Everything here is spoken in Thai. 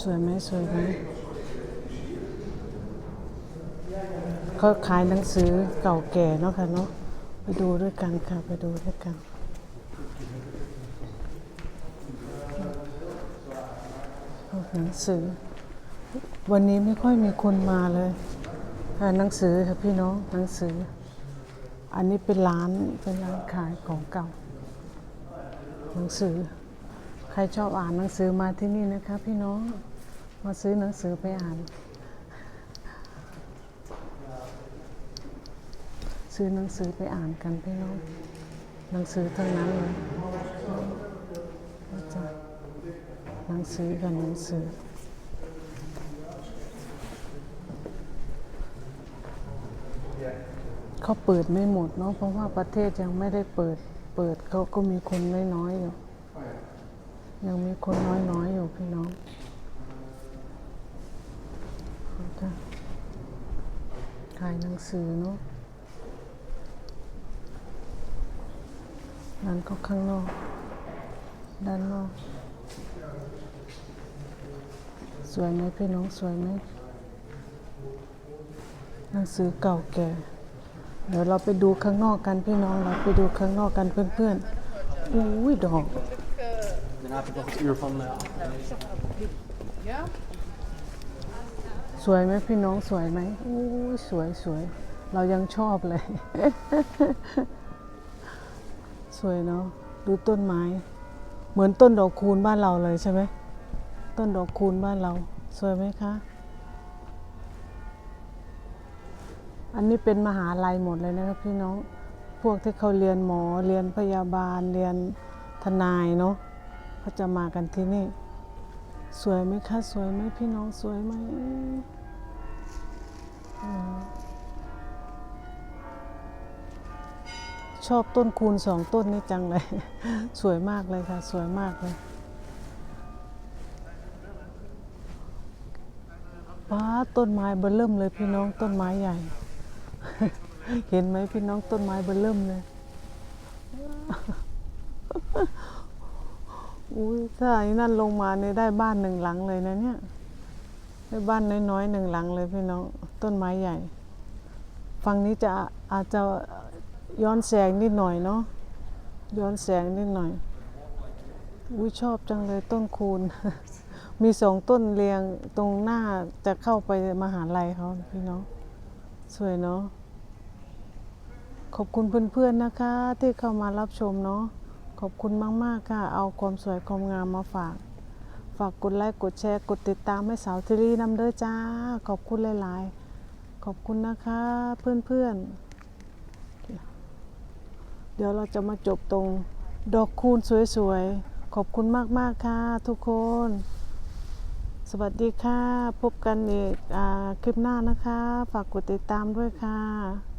สวยไหมสวยไหมเขาขายหนังสือเก่าแก่เนาะค่ะเนาะไปดูด้วยกันค่ะ ไปดูด้วยกันหนังสือ วันนี้ไม่ค่อยมีคนมาเลยหนังสือค่ะพี่น้องหนังสือ อันนี้เป็นร้านเป็นร้านขายของเก่า หนังสือ ใครชอบอ่านหนังสือมาที่นี่นะคะ พี่น้อง มาซื้อหนังสือไปอ่าน ซื้อหนังสือไปอ่านกันพี่น้อง หนังสือทั้งนั้นเลยว่าจะหนังสือกันหนังสือเขาเปิดไม่หมดเนาะเพราะว่าประเทศยังไม่ได้เปิด เปิดเขาก็มีคนน้อยๆอยู่ ยังมีคนน้อยๆอยู่พี่น้องเขาจะ ขายหนังสือเนาะนั่นก็ข้างนอก ด้านนอก สวยไหมพี่น้องสวยไหมหนังสือเก่าแก่ เดี๋ยวเราไปดูข้างนอกกันพี่น้องเราไปดูข้างนอกกันเพื่อนๆอุ้ยดอก Den här fick jag ett earphone med. สวยไหมพี่น้องสวยไหมอู้สวยสวย เรายังชอบเลย สวยเนาะดูต้นไม้ เหมือนต้นดอกคูณบ้านเราเลยใช่ไหมต้นดอกคูณบ้านเรา สวยไหมคะ อันนี้เป็นมหาลัยหมดเลยนะครับพี่น้องพวกที่เขาเรียนหมอเรียนพยาบาลเรียนทนายเนาะเขาจะมากันที่นี่ สวยไหมคะ สวยไหมพี่น้องสวยไหมอชอบต้นคูณสองต้นนี่จังเลย สวยมากเลยค่ะ สวยมากเลยว้าต้นไม้เบอเริ่มเลยพี่น้องต้นไม้ใหญ่ เห็นไหมพี่น้องต้นไม้เบอเริ่มเลย อุ้ยถ้าไอ้นั่นลงมาเนี่ยได้บ้านหนึ่งหลังเลยนะเนี่ย ได้บ้านน้อยๆหนึ่งหลังเลยพี่น้องต้นไม้ใหญ่ ฝั่งนี้จะอาจจะย้อนแสงนิดหน่อยเนาะย้อนแสงนิดหน่อยอุ้ยชอบจังเลยต้นคูณ มีสองต้นเรียงตรงหน้าจะเข้าไปมหาลัยเขาพี่น้องสวยเนาะขอบคุณเพื่อนๆนะคะที่เข้ามารับชมเนาะ ขอบคุณมาก ๆ ค่ะ เอาความสวยความงามมาฝาก ฝากกดไลค์กดแชร์กดติดตามให้สาวทีรีนำเด้อจ้า ขอบคุณหลาย ๆ ขอบคุณนะคะเพื่อน ๆ เดี๋ยวเราจะมาจบตรงดอกคูณสวย ๆ ขอบคุณมาก ๆ ค่ะทุกคน สวัสดีค่ะ พบกันอีกอคลิปหน้านะคะ ฝากกดติดตามด้วยค่ะ